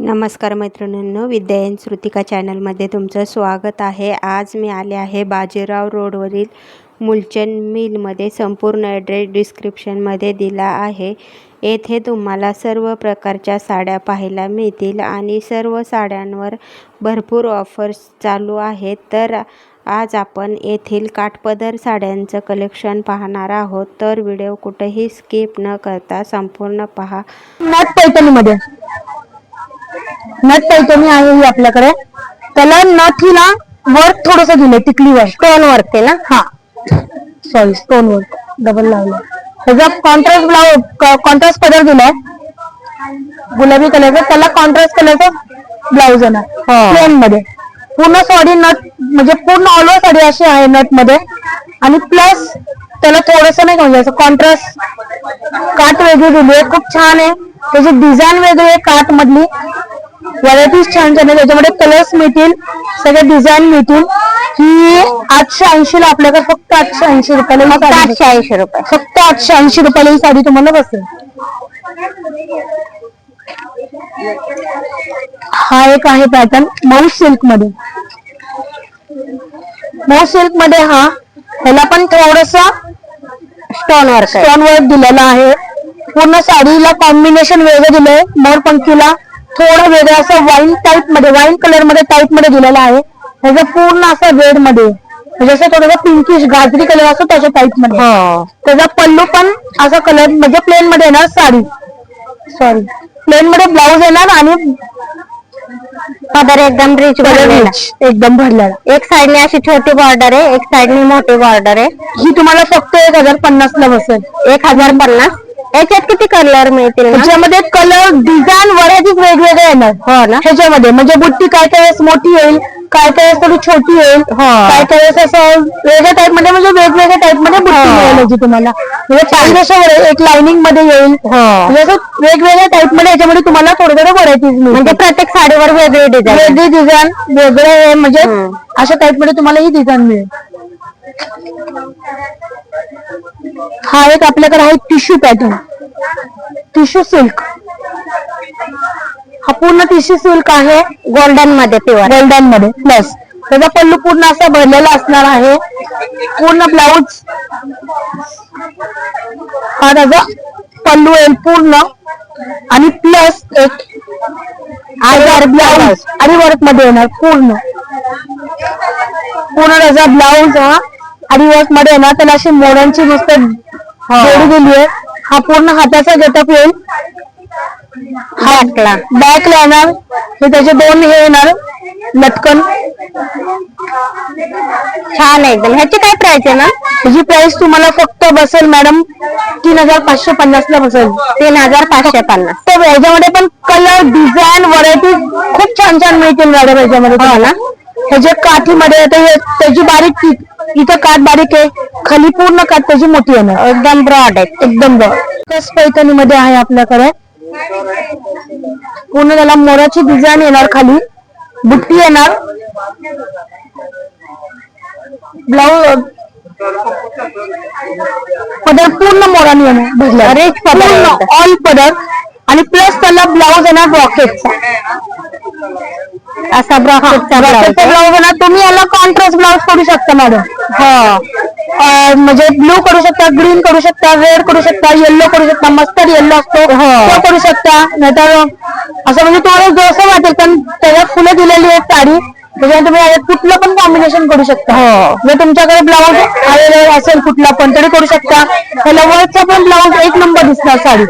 नमस्कार मैत्रिणींनो विद्यायन श्रुतिका चॅनलमध्ये तुमचं स्वागत आहे. आज मी आले आहे बाजीराव रोडवरील मुलचन मिलमध्ये. संपूर्ण ॲड्रेस डिस्क्रिप्शनमध्ये दिला आहे. येथे तुम्हाला सर्व प्रकारच्या साड्या पाहायला मिळतील आणि सर्व साड्यांवर भरपूर ऑफर्स चालू आहेत. तर आज आपण येथील काठपदर साड्यांचं कलेक्शन पाहणार आहोत. तर व्हिडिओ कुठेही स्किप न करता संपूर्ण पहा. पैठणीमध्ये. नट पैठणी आहे ही आपल्याकडे. त्याला नथ हिला वर्क थोडस दिलंय टिकलीवर. स्टोन वर्क ना? हा. सॉरी स्टोन वर्क डबल लावलं त्याचा कॉन्ट्रास्ट ब्लाउज कॉन्ट्रास्ट कलर दिलाय. गुलाबी कलरचा त्याला कॉन्ट्रास्ट कलरचा ब्लाउज येणार प्लेन मध्ये. पूर्ण साडी नट म्हणजे पूर्ण ऑल ओव्हर साडी अशी आहे नटमध्ये आणि प्लस त्याला थोडस नाही म्हणजे असं कॉन्ट्रास्ट काट वेगळी दिली आहे. खूप छान आहे. त्याची डिझाईन वेगळी आहे काट मधली व्हरायटीज छान छान आहे. त्याच्यामध्ये कलर्स मिळतील सगळे डिझाईन मिळतील. ही आठशे ऐंशी ला आपल्याकडे फक्त आठशे ऐंशी रुपयाला आठशे ऐंशी रुपये. फक्त आठशे ऐंशी रुपयाला ही साडी तुम्हाला बसेल. हा एक आहे पॅटर्न मऊ सिल्कमध्ये मऊ सिल्कमध्ये हा ह्याला पण थोडस स्टोन वर्क स्टोन वर्क दिलेला आहे. पूर्ण साडीला कॉम्बिनेशन वेगळं दिलंय. मोरपंखीला थोडं वेगळं असं वाईन टाईपमध्ये वाईन कलरमध्ये टाईपमध्ये दिलेलं आहे. ह्याचं पूर्ण असं रेडमध्ये. म्हणजे असं थोडंसं पिंकिश गाजरी कलर असतो त्याच्या टाईपमध्ये. हो. त्याचा पल्लू पण असा कलर म्हणजे प्लेन मध्ये येणार साडी. सॉरी प्लेन मध्ये ब्लाऊज येणार आणि पदर एकदम रिच भरलेला एकदम भरलेला. एक साइडने अशी छोटी बॉर्डर आहे एक साइडने मोठी बॉर्डर आहे. ही तुम्हाला फक्त एक हजार पन्नास ला बसेल. एक हजार पन्नास? याच्यात किती कलर मिळतील ना? ह्याच्यामध्ये कलर डिझाईन व्हरायटीज वेगवेगळे येणार. हो ना? ह्याच्यामध्ये म्हणजे बुट्टी काय काय वेळेस मोठी येईल काय काय वेळेस थोडी छोटी येईल काय काय वेळेस असं वेगळ्या टाईपमध्ये म्हणजे वेगवेगळ्या टाईपमध्ये बुट्टी मिळेल याची तुम्हाला. म्हणजे पाहिजे तसं एक लाइनिंगमध्ये येईल. म्हणजे असं वेगवेगळ्या टाईपमध्ये याच्यामध्ये तुम्हाला थोडे थोडे व्हरायटीज म्हणजे प्रत्येक साडीवर वेगळी डिझाईन वेगळी डिझाईन वेगळे हे म्हणजे अशा टाईपमध्ये तुम्हाला ही डिझाईन मिळेल. हा एक आपल्याकडे आहे टिश्यू पॅटर्न. Tissue silk. हा पूर्ण टिश्यू सिल्क आहे गोल्डनमध्ये प्युअर गोल्डनमध्ये प्लस त्याचा पल्लू पूर्ण असा भरलेला असणार आहे. पूर्ण ब्लाऊज हा त्याचा पल्लू येईल पूर्ण. आणि प्लस एक हजार ब्लाऊज आणि वर्कमध्ये येणार पूर्ण. पूर्ण त्याचा ब्लाऊज हा वर्कमध्ये येणार त्याला अशी मोडांची मस्त जोडी दिली आहे. हा पूर्ण हाताचा गेटअप येईल. बॅकला बॅकला येणार. हे त्याचे दोन हे येणार. लटकन. छान आहे एकदम. ह्याची काय प्राइस आहे ना? त्याची प्राइस तुम्हाला फक्त बसेल मॅडम तीन हजार पाचशे पन्नास ला बसेल. तीन हजार पाचशे पन्नास. तर याच्यामध्ये पण कलर डिझाईन व्हरायटी खूप छान छान मिळतील मॅडम याच्यामध्ये तुम्हाला. ह्याच्या काठीमध्ये आता हे- त्याची बारीक इथं काठ बारीक आहे. खाली पूर्ण काठ त्याची मोठी येणार एकदम ब्रॉड आहे. एकदम कस पैठणीमध्ये आहे आपल्याकडे. पूर्ण त्याला मोराची डिझाईन येणार खाली. बुट्टी येणार. ब्लाऊज. पदर पूर्ण मोराने येणार. आहे एकदम. ऑल पदर आणि प्लस त्याला ब्लाऊज येणार ब्रॉकेटचा असा ब्रॉकेटचा ब्लाऊज येणार तुम्ही याला कॉन्ट्रास्ट ब्लाऊज करू शकता मॅडम हो. अं, म्हणजे ब्लू करू शकता ग्रीन करू शकता रेड करू शकता येल्लो करू शकता मस्टर्ड येल्लो असतो. तो करू शकता. नाहीतर असं म्हणजे तुम्हाला जसं वाटेल पण त्याच्यात फुलं दिलेली आहेत साडी त्याच्यात तुम्ही याच्यात कुठलं पण कॉम्बिनेशन करू शकता. जर तुमच्याकडे ब्लाऊज आलेलं असेल कुठला पण तरी करू शकता. ह्याला वरचा पण ब्लाऊज एक नंबर दिसणार साडी.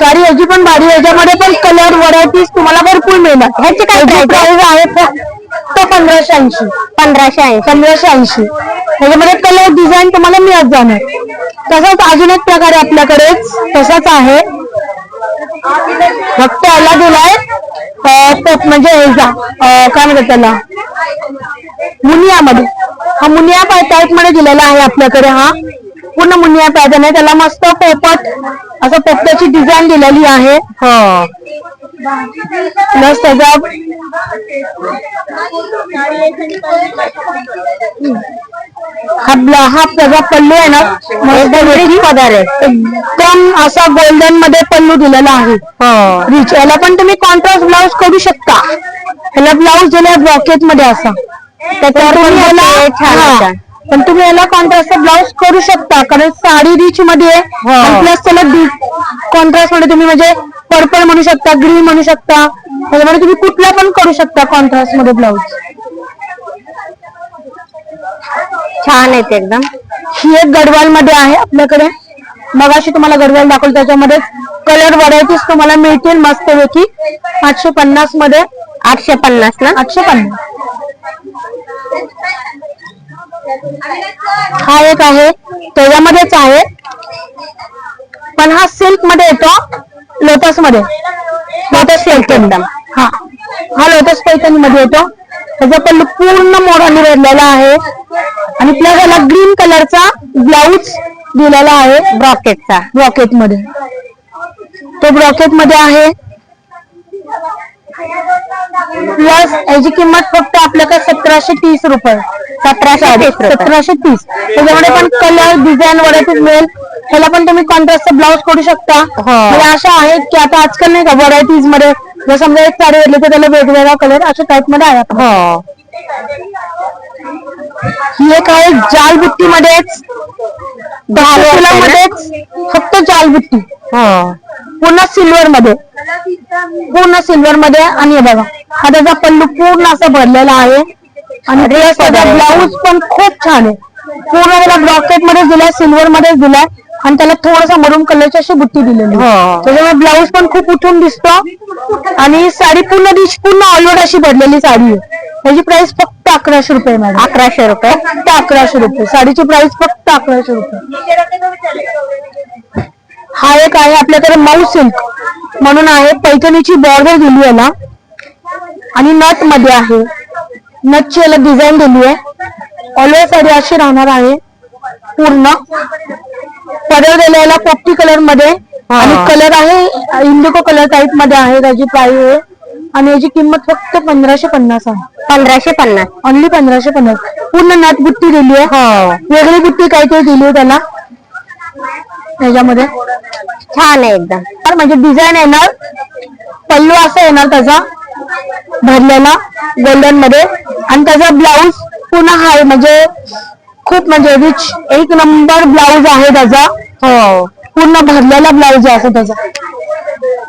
साडी याची पण भारी. याच्यामध्ये पण कलर व्हरायटीज तुम्हाला भरपूर मिळणार. ह्याची काय प्राइस आहे फक्त पंधराशे ऐंशी. पंधराशे ऐंशी. पंधराशे ऐंशी. त्याच्यामध्ये कलर डिझाईन तुम्हाला मिळत जाणार. तसाच अजून एक प्रकार आहे आपल्याकडेच. तसाच आहे. फक्त याला दिलाय अं, तो म्हणजे ह्याचा अं, काय म्हणतात त्याला? मुनियामध्ये. हा मुनिया टाईपमध्ये दिलेला आहे आपल्याकडे हा. पूर्ण मुनिया पॅटर्न आहे. त्याला मस्त पोपट असं पोपटाची डिझाईन दिलेली आहे. हो. प्लस त्याचा हा हा त्याचा पल्लू आहे ना मस्त पदार आहे. एकदम असा गोल्डनमध्ये पल्लू दिलेला आहे. हो. रिच याला पण तुम्ही कॉन्ट्रास्ट ब्लाऊज करू शकता. याला ब्लाऊज दिलाय ब्रॉकेटमध्ये असा. त्याच्यावर पण तुम्ही याला हे हा. कॉन्ट्रास्ट ब्लाऊज करू शकता कारण साडी रिच मध्ये आहे. प्लस त्याला कॉन्ट्रास्टमध्ये तुम्ही म्हणजे पर्पल म्हणू शकता ग्रीन म्हणू शकता. त्याच्यामध्ये तुम्ही कुठला पण करू शकता कॉन्ट्रास्टमध्ये ब्लाऊज छान आहेत एकदम. ही एक गडवाल मध्ये आहे आपल्याकडे. मग अशी तुम्हाला गडवाल दाखवली त्याच्यामध्ये कलर व्हरायटीज तुम्हाला मिळतील मस्तपैकी. आठशे पन्नासमध्ये. आठशे पन्नास ना? आठशे पन्नास. हा एक आहे. त्याच्यामध्येच आहे. पण हा सिल्कमध्ये येतो. लोटसमध्ये लोटस सिल्क एकदम. हा. हा लोटस पैठणी मध्ये येतो. त्याचा पल्लू पूर्ण मोडाने भरलेला आहे. आणि प्लस याला ग्रीन कलरचा ब्लाऊज दिलेला आहे ब्रॉकेटचा. ब्रॉकेटमध्ये तो ब्रॉकेटमध्ये आहे. प्लस याची किंमत फक्त आपल्याकडे सतराशे तीस रुपये. सतराशे तीस सतराशे तीस. त्याच्यामध्ये पण कलर डिझाईन व्हरायटीज मिळेल. त्याला पण तुम्ही कॉन्ट्रास्टचा ब्लाऊज करू शकता. म्हणजे अशा आहेत की आता आजकाल नाही का व्हरायटीजमध्ये जर समजा एक साडी घेतली तर त्याला वेगवेगळा कलर अशा टाईपमध्ये आहे आपल्याकडे. हो. ही एक आहे जाल बुट्टी मध्येच फक्त जाल बुट्टी हो. पूर्ण सिल्वर मध्ये. पूर्ण सिल्वर मध्ये. आणि हे बघा हा त्याचा पल्लू पूर्ण असा भरलेला आहे. आणि प्लस त्याचा ब्लाऊज पण खूप छान आहे. पूर्ण त्याला ब्रॉकेटमध्ये दिलाय सिल्वर मध्ये दिलाय. आणि त्याला थोडासा मरून कलरची अशी बुट्टी दिलेली. त्याच्यामुळे ब्लाऊज पण खूप उठून दिसतो. आणि साडी पूर्ण दिश पूर्ण ऑलवर्ड अशी भरलेली साडी आहे. त्याची प्राइस फक्त अकराशे रुपये मॅडम अकराशे रुपये? फक्त अकराशे रुपये. साडीची प्राइस फक्त अकराशे रुपये. हा एक आहे आपल्याकडे मऊ सिल्क म्हणून आहे पैठणीची बॉर्डर दिली याला. आणि नथमध्ये आहे. नथची याला डिझाईन दिली आहे. ऑलवेज साडी अशी राहणार आहे. पूर्ण. पदर दिला याला पोपटी कलरमध्ये. आणि कलर आहे इंडिको कलर टाईपमध्ये आहे त्याची प्राइस आहे. आणि याची किंमत फक्त पंधराशे पन्नास आहे. पंधराशे पन्नास. ओनली पंधराशे पन्नास. पूर्ण नथ बुट्टी दिली आहे. हो. वेगळी बुट्टी काहीतरी दिली आहे त्याला. त्याच्यामध्ये छान आहे एकदम. तर म्हणजे डिझाईन येणार. पल्लू असा येणार त्याचा. भरलेला गोल्डनमध्ये. आणि त्याचा ब्लाऊज पुन्हा हाय म्हणजे खूप म्हणजे रिच एक नंबर ब्लाऊज आहे त्याचा. हो. पूर्ण भरलेला ब्लाऊज आहे असं त्याचा.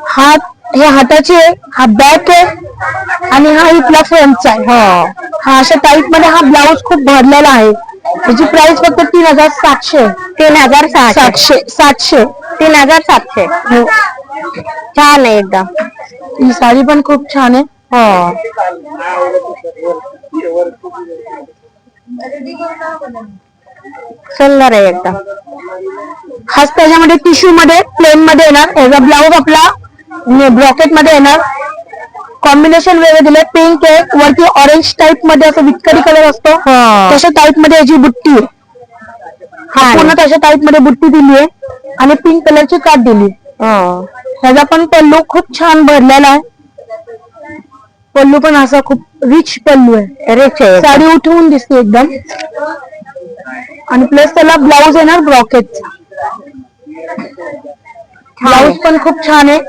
हात हे हाताची आहे, हा बॅक आहे आणि हा इथला फ्रंटचा आहे. हो. हा अशा टाईपमध्ये हा ब्लाऊज खूप भरलेला आहे. त्याची प्राइस फक्त तीन हजार सातशे. तीन हजार सहाशे सातशे सातशे. तीन हजार सातशे. हो. छान आहे एकदम. ही साडी पण खूप छान आहे. हो. सुंदर आहे एकदम. हाच त्याच्यामध्ये टिश्यू मध्ये प्लेन मध्ये येणार. याचा ब्लाऊज आपला ब्रॉकेटमध्ये येणार. कॉम्बिनेशन वेगळं दिलंय पिंक आहे वरती ऑरेंज टाईपमध्ये असं विटकरी कलर असतो. तशा टाईपमध्ये याची बुट्टी आहे. हा पूर्ण तशा टाईपमध्ये बुट्टी दिली आहे. आणि पिंक कलरची काट दिली हो. ह्याचा पण पल्लू खूप छान भरलेला आहे. पल्लू पण असा खूप रिच पल्लू आहे. रिच आहे. साडी उठवून दिसते एकदम. आणि प्लस त्याला ब्लाऊज येणार ब्रॉकेटचा ब्लाऊज पण खूप छान आहे.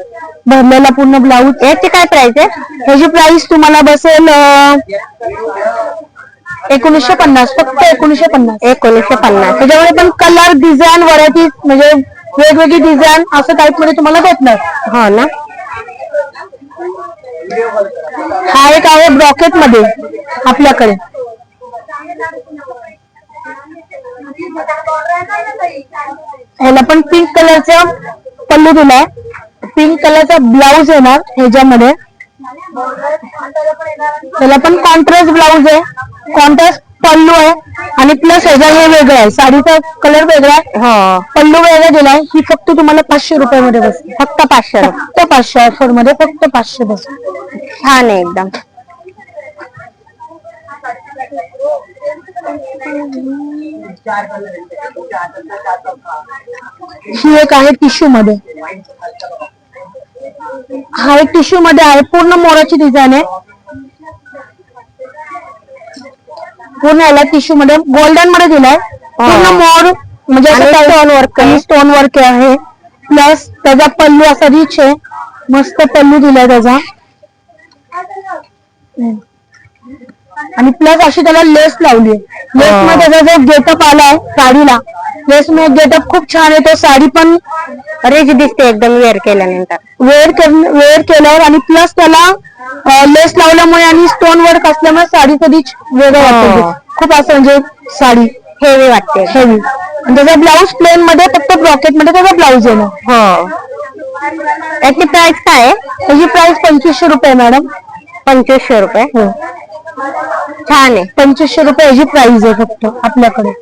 भरलेला पूर्ण ब्लाऊज याची काय प्राइस आहे? ह्याची प्राइस तुम्हाला बसेल एकोणीसशे पन्नास फक्त एकोणीसशे पन्नास. एकोणीसशे पन्नास. त्याच्यामध्ये पण कलर डिझाईन व्हरायटी म्हणजे वेगवेगळी डिझाईन असं टाईपमध्ये तुम्हाला भेटणार. हो ना. हा एक आहे ब्रॉकेटमध्ये आपल्याकडे. ह्याला पण पिंक कलरचा पल्लू दिलाय. पिंक कलरचा ब्लाऊज येणार ह्याच्यामध्ये. त्याला पण कॉन्ट्रास्ट ब्लाऊज आहे. कॉन्ट्रास्ट पल्लू आहे. आणि प्लस ह्याचा हे वेगळं आहे. साडीचा कलर वेगळा आहे. हो. पल्लू वेगळा दिलाय. ही फक्त तुम्हाला पाचशे रुपयामध्ये बसते फक्त पाचशे. फक्त पाचशे ऑफरमध्ये फक्त पाचशे बस. छान आहे एकदम. ही एक आहे टिश्यू मध्ये. हा एक टिश्यू मध्ये आहे. पूर्ण मोराची डिझाईन आहे. पूर्ण याला टिश्यू मध्ये गोल्डनमध्ये दिलाय. पूर्ण मोर म्हणजे स्टोन वर्क स्टोन वर्क आहे. प्लस त्याचा पल्लू असा रिच आहे. मस्त पल्लू दिलाय त्याचा. आणि प्लस अशी त्याला लेस लावली लेस मध्ये त्याचा जो गेटअप आलाय साडीला लेस मध्ये गेटअप खूप छान आहे. तो साडी पण रिच दिसते एकदम वेअर केल्यानंतर. वेअर वेअर केल्यावर आणि प्लस त्याला लेस लावल्यामुळे आणि स्टोन वर्क असल्यामुळे साडी कधी वेगळं वाटतं ते. खूप असं म्हणजे साडी हेवी वाटते. हेवी आणि त्याचा ब्लाऊज प्लेन मध्ये फक्त ब्रॉकेटमध्ये त्याचा ब्लाऊज येणार हो. याची प्राइस काय आहे? त्याची प्राइस पंचवीसशे रुपये मॅडम पंचवीसशे रुपये. हो. छान आहे. पंचवीसशे रुपये याची प्राइस आहे फक्त आपल्याकडे.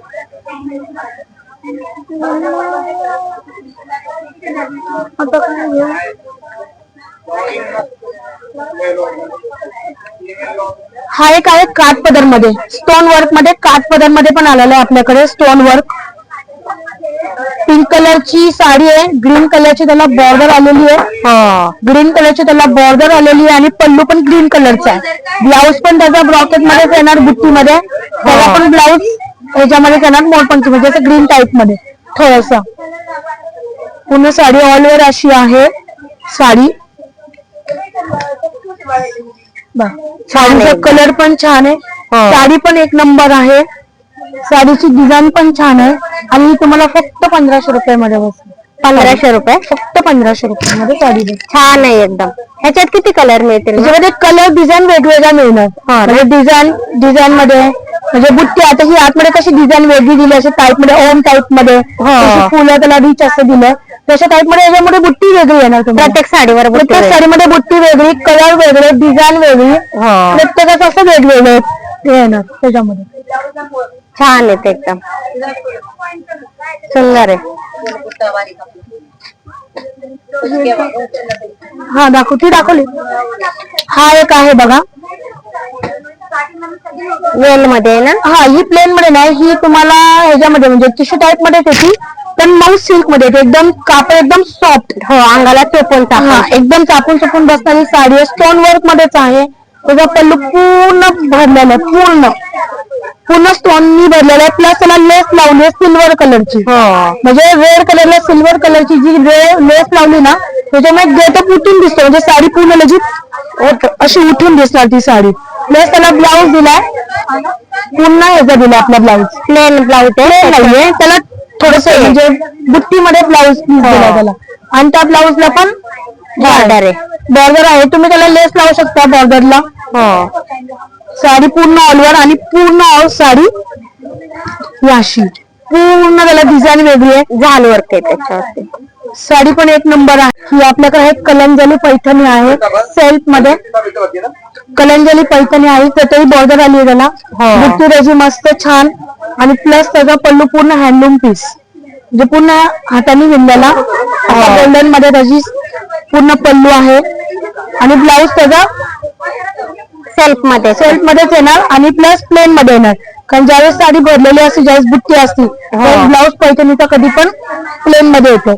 हा एक आहे काठ पदरमध्ये स्टोन वर्कमध्ये काठ पदरमध्ये पण आलेला आहे आपल्याकडे. स्टोन वर्क पिंक कलरची साडी आहे. ग्रीन कलरची त्याला बॉर्डर आलेली आहे. हो. ग्रीन कलरची त्याला बॉर्डर आलेली आहे आणि पल्लू पण ग्रीन कलरचा आहे. ब्लाऊज पण त्याचा ब्रॉकेट मध्येच येणार बुट्टीमध्ये. त्याला पण ब्लाऊज ह्याच्यामध्येच येणार मोरपंची म्हणजे असं ग्रीन टाईपमध्ये. थोडस. पूर्ण साडी ऑल ओव्हर अशी आहे. साडी. साडीचा कलर पण छान आहे. साडी पण एक नंबर आहे. साडीची डिझाईन पण छान आहे. आणि तुम्हाला फक्त पंधराशे रुपये मध्ये बसेल पंधराशे रुपये? फक्त पंधराशे रुपये मध्ये साडी बसेल छान आहे एकदम. ह्याच्यात किती कलर मिळतील? त्याच्यामध्ये कलर डिझाईन वेगवेगळ्या मिळणार. म्हणजे डिझाईन डिझाईन मध्ये म्हणजे बुट्टी आता ही आतमध्ये कशी डिझाईन वेगळी दिली असे टाईपमध्ये ओम टाईपमध्ये फुलं त्याला रिच असं दिलं. तशा टाईपमध्ये याच्यामध्ये बुट्टी वेगळी येणार प्रत्येक साडीवर प्रत्येक. साडीमध्ये बुट्टी वेगळी कलर वेगळे डिझाईन वेगळी. हो. प्रत्येकाचं असं वेगवेगळं हे येणार त्याच्यामध्ये. छान आहे ते एकदम. सुंदर आहे. हा दाखव. ती दाखवली. हा एक आहे बघा. वेल मध्ये आहे ना? हा ही प्लेन मध्ये नाही. ही तुम्हाला ह्याच्यामध्ये म्हणजे टिश्यू टाईपमध्ये येते पण मऊ सिल्कमध्ये येते एकदम कापड एकदम सॉफ्ट हो अंगाला चोपून टाका. हा एकदम चापून चुपून बसणारी साडी आहे. स्टोन वर्क मध्येच आहे. त्याचा पल्लू पूर्ण भरलेला आहे. पूर्ण पूर्ण स्टोननी भरलेला आहे. प्लस त्याला लेस लावली आहे सिल्वर कलरची हो. म्हणजे रेड कलरला सिल्वर कलरची जी लेस लावली ना त्याच्यामुळे गेटअप उठून दिसतो. म्हणजे साडी पूर्ण लगेच अशी उठून दिसणार ती साडी. प्लस त्याला ब्लाऊज दिलाय. पूर्ण ह्याचा दिला आपला ब्लाऊज प्लेन ब्लाऊज प्लेन नाहीये त्याला थोडस म्हणजे बुट्टीमध्ये ब्लाऊज दिला त्याला. आणि त्या ब्लाऊजला पण बॉर्डर आहे. बॉर्डर आहे. तुम्ही त्याला लेस लावू शकता बॉर्डरला साडी पूर्ण ऑलवर आणि पूर्ण ऑल साडी ही अशी पूर्ण त्याला डिझाईन वेगळी आहे. झाल वर्क आहे त्याच्यावरती. साडी पण एक नंबर आहे. ही आपल्याकडे एक कलंजली पैठणी आहे सेल्फमध्ये. कलंजली पैठणी आहे त्यातही बॉर्डर आली आहे त्याला. बुट्टी त्याची मस्त छान. आणि प्लस त्याचा पल्लू पूर्ण हँडलूम पीस म्हणजे पूर्ण हाताने विणलेला गोल्डनमध्ये त्याची पूर्ण पल्लू आहे. आणि ब्लाऊज त्याचा सेल्फमध्ये सेल्फ मध्येच येणार आणि प्लस प्लेन मध्ये येणार. कारण ज्यावेळेस साडी भरलेली असते ज्यावेळेस बुट्टी असते ब्लाऊज पैठणीचा कधी पण प्लेन मध्ये येतो.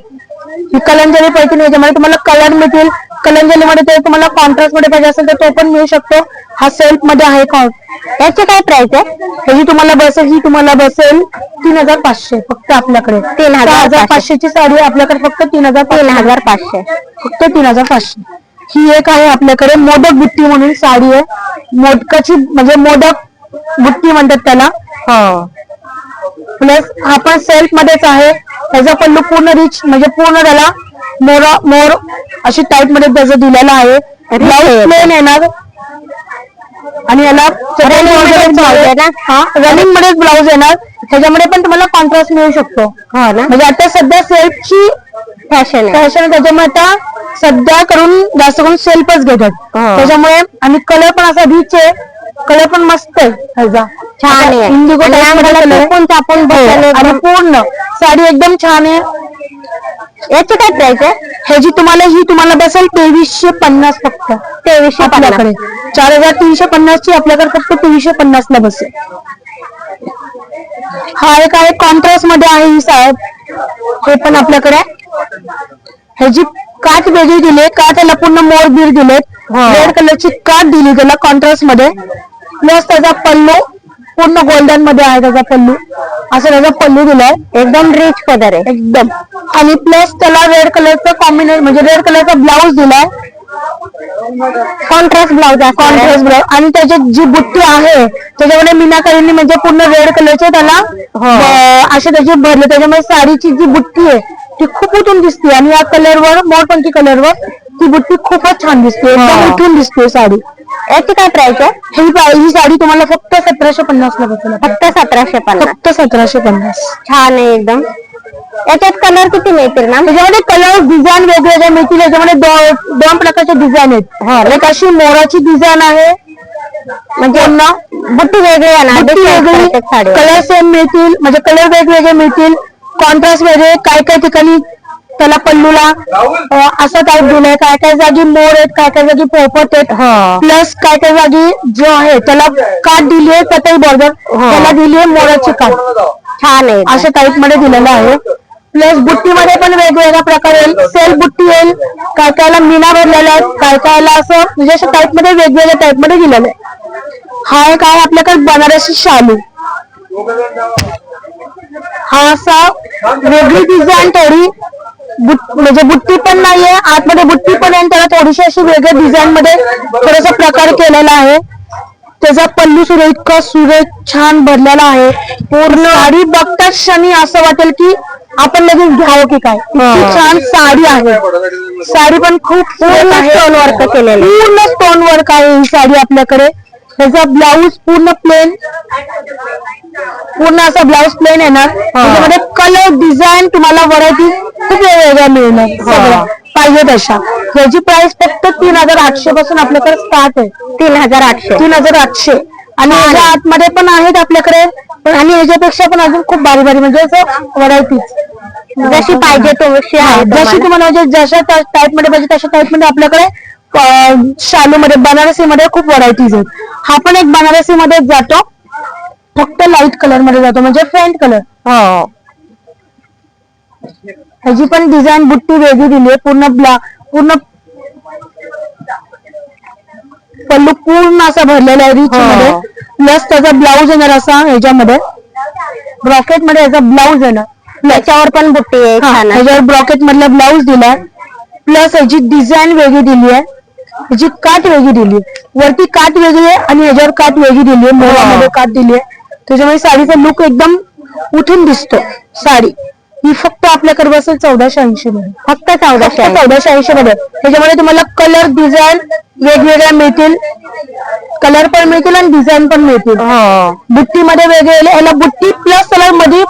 ही कलंजली पैठणी याच्यामध्ये तुम्हाला कलर मिळतील. कलंजली मध्ये ते तुम्हाला कॉन्ट्रास्टमध्ये पाहिजे असेल तर तो पण मिळू शकतो. हा सेल्फमध्ये आहे याची काय प्राइस आहे? ही तुम्हाला बसेल ही तुम्हाला बसेल तीन हजार पाचशे फक्त आपल्याकडे. तीन हजार. पाचशेची साडी आपल्याकडे फक्त तीन हजार तीन हजार पाचशे. फक्त तीन हजार पाचशे. ही एक आहे आपल्याकडे मोदक बुट्टी म्हणून साडी आहे. मोदकाची म्हणजे मोदक बुट्टी म्हणतात त्याला. हो. प्लस हा पण सेल्फ मध्येच आहे. त्याचा पल्लू पूर्ण रिच म्हणजे पूर्ण त्याला मोरा मोर अशी टाईपमध्ये त्याचं दिलेलं आहे. ब्लाऊज प्लेन येणार. आणि याला? हा. रनिंग मध्येच ब्लाऊज येणार. त्याच्यामध्ये पण तुम्हाला कॉन्ट्रास्ट मिळू शकतो. हो म्हणजे आता सध्या सेल्फची फॅशन आहे. फॅशन त्याच्यामुळे आता सध्या करून जास्त करून सेल्फच घेतात. हा. त्याच्यामुळे आणि कलर पण असा रिच आहे. कलर पण मस्त आहे. छान आहे. इंडिगो बसायला आणि एकदम- पूर्ण. साडी एकदम छान आहे. याची काय प्राइस आहे ह्याची तुम्हाला ही तुम्हाला बसेल तेवीसशे पन्नास फक्त. तेवीसशे आपल्याकडे. चार हजार तीनशे पन्नास ची आपल्याकडे फक्त तेवीसशे पन्नास ला बसेल. हा एक आहे कॉन्ट्रास्टमध्ये आहे ही साहेब. हे पण आपल्याकडे ह्याची काच वेगळी दिली काच त्याला पूर्ण मोर बीर दिलेत. रेड कलरची काच दिली त्याला कॉन्ट्रास्टमध्ये प्लस त्याचा पल्लू पूर्ण गोल्डनमध्ये आहे त्याचा पल्लू. असं त्याचा पल्लू दिलाय. एकदम रिच पदर आहे. एकदम. आणि प्लस त्याला रेड कलरचं कॉम्बिनेशन म्हणजे रेड कलरचा ब्लाऊज दिलाय. कॉन्ट्रास्ट ब्लाउज कॉन्ट्रास्ट ब्लाऊज आणि त्याच्यात जी बुट्टी आहे त्याच्यामध्ये मीनाकारींनी म्हणजे पूर्ण रेड कलरचे त्याला अं, असे त्याचे भरले. त्याच्यामुळे साडीची जी बुट्टी आहे ती खूप उठून दिसते आणि या कलरवर मोरपंखी कलरवर ती बुट्टी खूपच छान दिसते एकदम उठून दिसते साडी. याची काय प्राइस आहे ही पा- ही साडी तुम्हाला फक्त सतराशे पन्नास ला बसेल फक्त सतराशे पन्नास. फक्त सतराशे पन्नास. छान आहे एकदम. याच्यात कलर किती मिळतील मॅम त्याच्यामध्ये कलर डिझाईन वेगवेगळे मिळतील याच्यामध्ये दो- दोन प्रकारचे डिझाईन आहेत. एक अशी मोराची डिझाईन आहे. म्हणजे बुट्टी वेगळी साडीवर. कलर सेम मिळतील म्हणजे कलर वेगवेगळे मिळतील कॉन्ट्रास्ट वेगळे काय काय ठिकाणी त्याला पल्लूला असा टाईप दिलाय. काय काय जागी मोर आहेत काय काय जागी पोपट आहेत. प्लस काय काय जागी जो आहे त्याला काठ दिली आहे कटाई बॉर्डर त्याला दिली आहे मोराची काठ छान आहे. अशा टाईपमध्ये दिलेलं आहे. प्लस बुट्टीमध्ये पण वेगवेगळ्या प्रकार येईल. सेल बुट्टी येईल. काय कायला मीना भरलेल्या आहेत. काय कायला असं म्हणजे अशा टाईपमध्ये वेगवेगळ्या टाईपमध्ये दिलेलं आहे. हा एक आहे आपल्याकडे बनारसी शालू. हा असा वेगळी डिझाईन थोडी म्हणजे बुट्टी पण नाहीये आतमध्ये बुट्टी पण आहे त्याला थोडीशी अशी वेगळ्या डिझाईन मध्ये थोडासा प्रकार केलेला आहे. त्याचा पल्लू सुद्धा इतका सुरेख छान भरलेला आहे. पूर्ण साडी बघताच क्षणी असं वाटेल की आपण लगेच घ्यावं की काय? इतकी छान साडी आहे. साडी पण खूप पूर्ण स्टोन वर्क केलेलं. पूर्ण स्टोन वर्क आहे ही साडी आपल्याकडे. त्याचा ब्लाऊज पूर्ण प्लेन पूर्ण असा ब्लाऊज प्लेन येणार त्याच्यामध्ये कलर डिझाईन तुम्हाला व्हरायटी खूप वेगवेगळ्या मिळणार सगळ्या. पाहिजे तशा याची प्राइस फक्त तीन हजार आठशे पासून आपल्याकडे स्टार्ट आहे. तीन हजार आठशे. तीन हजार आठशे. आणि याच्या आतमध्ये पण आहेत आपल्याकडे. पण आणि याच्यापेक्षा पण अजून खूप भारी भारी म्हणजे असं व्हरायटीज जशी पाहिजे तशी आहे जशी तुम्हाला. तुम्हाला म्हणजे जशा टाईपमध्ये पाहिजे तशा टाईपमध्ये आपल्याकडे शालू मध्ये बनारसी मध्ये खूप व्हरायटीज आहेत. हा पण एक बनारसी मध्ये जातो. फक्त लाइट कलरमध्ये जातो म्हणजे फेंट कलर हो. ह्याची पण डिझाईन बुट्टी वेगळी दिली आहे. पूर्ण ब्ला पूर्ण पल्लू पूर्ण असा भरलेला आहे रिच हो. मध्ये प्लस त्याचा ब्लाऊज येणार असा ह्याच्यामध्ये. ब्रॉकेटमध्ये याचा ब्लाऊज येणार. त्याच्यावर पण बुट्टी हा, आहे. ह्याच्यावर ब्रॉकेट मधला ब्लाऊज दिलाय. प्लस ह्याची डिझाईन वेगळी दिली आहे. ह्याची काट वेगळी दिली वरती काट वेगळी आहे आणि ह्याच्यावर काट वेगळी दिली आहे. काट दिली आहे. त्याच्यामुळे साडीचा लुक एकदम उठून दिसतो. साडी. ही फक्त आपल्याकडे बसेल चौदाशे ऐंशी मध्ये. फक्त चौदाशे. चौदाशे ऐंशी मध्ये. त्याच्यामध्ये तुम्हाला कलर डिझाईन वेगवेगळ्या मिळतील. कलर पण मिळतील आणि डिझाईन पण मिळतील. हो. बुट्टी मध्ये वेगळे याला बुट्टी प्लस त्याला मध्ये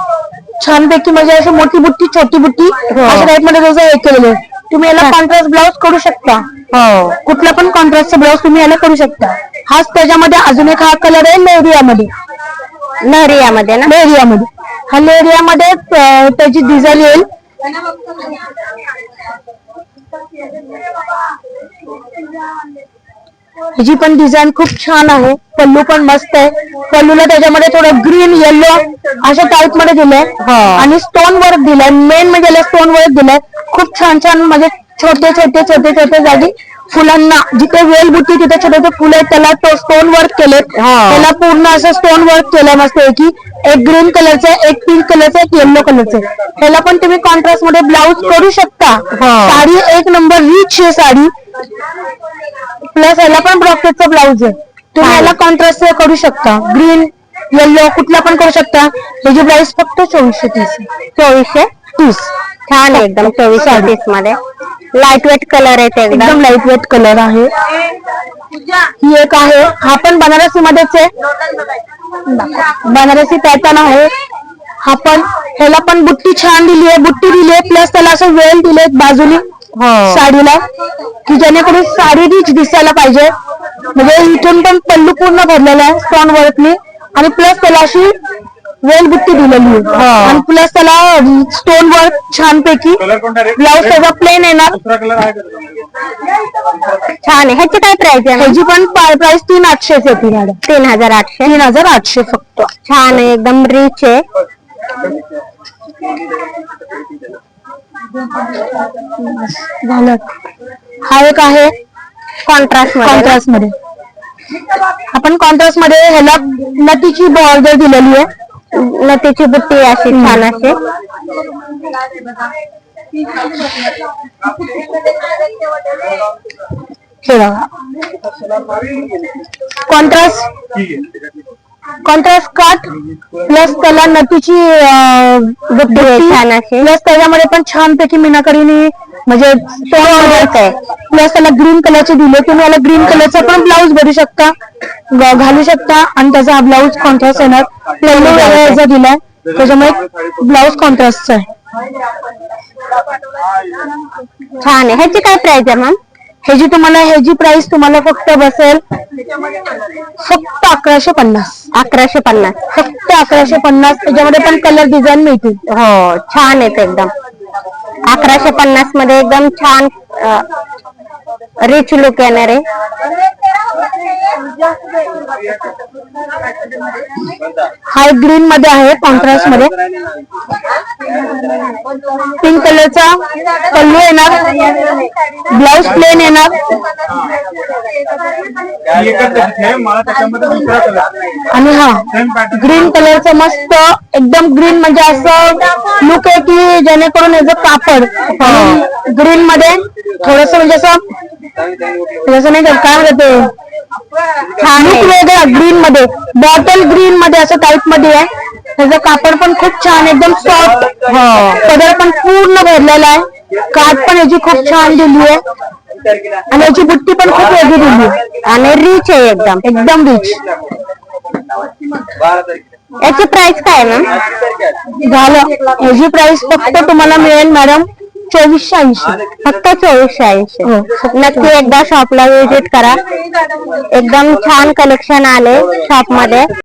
छानपैकी म्हणजे अशी मोठी बुट्टी छोटी बुट्टी अशा टाईपमध्ये त्याचं हे केलेलं आहे. तुम्ही याला कॉन्ट्रास्ट ब्लाऊज करू शकता. हो. कुठला पण कॉन्ट्रास्टचा ब्लाऊज तुम्ही याला करू शकता. हाच त्याच्यामध्ये अजून एक हा कलर आहे लेरियामध्ये. लहरियामध्ये ना? लेरियामध्ये. हा लेरियामध्ये अं, त्याची डिझाईन येईल. ह्याची पण डिझाईन खूप छान आहे. पल्लू पण मस्त आहे. पल्लूला त्याच्यामध्ये थोडं ग्रीन येलो अशा टाईपमध्ये दिलंय. आणि स्टोन वर्क दिलाय. मेन म्हणजे स्टोन वर्क दिलाय. खूप छान छान म्हणजे छोटे छोटे छोटे छोटे जागी फुलांना जिथे वेल बुट्टी तिथे छोटे छोटे फुलं आहेत त्याला तो स्टोन वर्क केलेत त्याला पूर्ण असं स्टोन वर्क केलंय मस्त की एक ग्रीन कलरचं एक पिंक कलरचं एक येल्लो कलरचं ह्याला पण तुम्ही कॉन्ट्रास्टमध्ये ब्लाऊज करू शकता. साडी एक नंबर रिच आहे साडी. प्लस याला पण ब्रॉकेटचा ब्लाऊज आहे. तुम्ही याला कॉन्ट्रास्ट करू शकता. ग्रीन येल्लो कुठला पण करू शकता. त्याची प्राइस फक्त चोवीसशे तीस चोवीसशे तीस. छान आहे एकदम चोवीस तीसमध्ये. लाइट वेट कलर आहे ते एकदम. एकदम लाइट वेट कलर आहे. ही एक आहे. हा पण बनारसी मध्येच आहे. बनारसी पॅटर्न आहे. हा पण ह्याला पण बुट्टी छान दिली आहे. बुट्टी दिली आहे. प्लस त्याला असं वेल दिले बाजूनी. साडीला. की जेणेकरून साडी रिच दिसायला पाहिजे. म्हणजे इथून पण पल्लू पूर्ण भरलेला आहे. स्टोन वर्कनी आणि प्लस त्याला अशी वेल बुट्टी दिलेली आहे आणि प्लस त्याला स्टोन वर्क छानपैकी ब्लाऊज त्याचा प्लेन येणार छान आहे. ह्याची काय प्राइस आहे? ह्याची पण प्राइस तीन आठशेच येते मॅडम तीन हजार आठशे. तीन हजार आठशे फक्त. छान आहे. एकदम रिच आहे. झालं. हा एक आहे कॉन्ट्रास्टमध्ये. कॉन्ट्रास्टमध्ये. आपण कॉन्ट्रास्टमध्ये ह्याला नटीची बॉर्डर दिलेली आहे. नथीची बुट्टी अशी छान बघा. कॉन्ट्रास्ट कॉन्ट्रास्ट काट प्लस त्याला नटीची अं, बुट्टी छान अशी. प्लस त्याच्यामध्ये पण छानपैकी मीनाकरीने म्हणजे प्लस त्याला ग्रीन कलरचे दिले तुम्ही याला ग्रीन कलरचा पण ब्लाऊज भरू शकता. घालू शकता आणि त्याचा ब्लाऊज कॉन्ट्रास्ट येणार प्लेन याचा दिलाय. त्याच्यामुळे ब्लाऊज कॉन्ट्रास्टचा आहे. छान आहे. ह्याची काय प्राइस आहे मॅम ह्याची तुम्हाला ह्याची प्राइस तुम्हाला फक्त बसेल फक्त अकराशे पन्नास. अकराशे पन्नास. फक्त अकराशे पन्नास त्याच्यामध्ये पण कलर डिझाईन मिळतील. हो छान आहेत एकदम. अकराशे पन्नासमध्ये एकदम छान रिच लुक येणार आहे. हाय ग्रीन मध्ये आहे कॉन्ट्रास्टमध्ये. पिंक कलरचा पल्लू येणार. ब्लाउज प्लेन येणार. आणि हा ग्रीन कलरचं मस्त एकदम ग्रीन म्हणजे असं लुक जेणेकरून याचं कापड ग्रीन मध्ये थोडस म्हणजे असं जसं नाही का काय म्हणतात लुक वेगळा ग्रीन मध्ये. बॉटल ग्रीन मध्ये असं टाईपमध्ये आहे. त्याचं कापड पण खूप छान एकदम सॉफ्ट पदर पण पूर्ण भरलेला आहे. काठ पण याची खूप छान दिली आहे. आणि याची बुट्टी पण खूप वेगळी दिली आहे. आणि रिच आहे एकदम. एकदम रिच याची प्राइस काय आहे मॅम झालं. ह्याची प्राइस फक्त तुम्हाला मिळेल मॅडम चोवीसशे ऐंशी. फक्त चोवीसशे ऐंशी. हो. नक्की एकदा शॉपला व्हिजिट करा. एकदम छान कलेक्शन आले शॉपमध्ये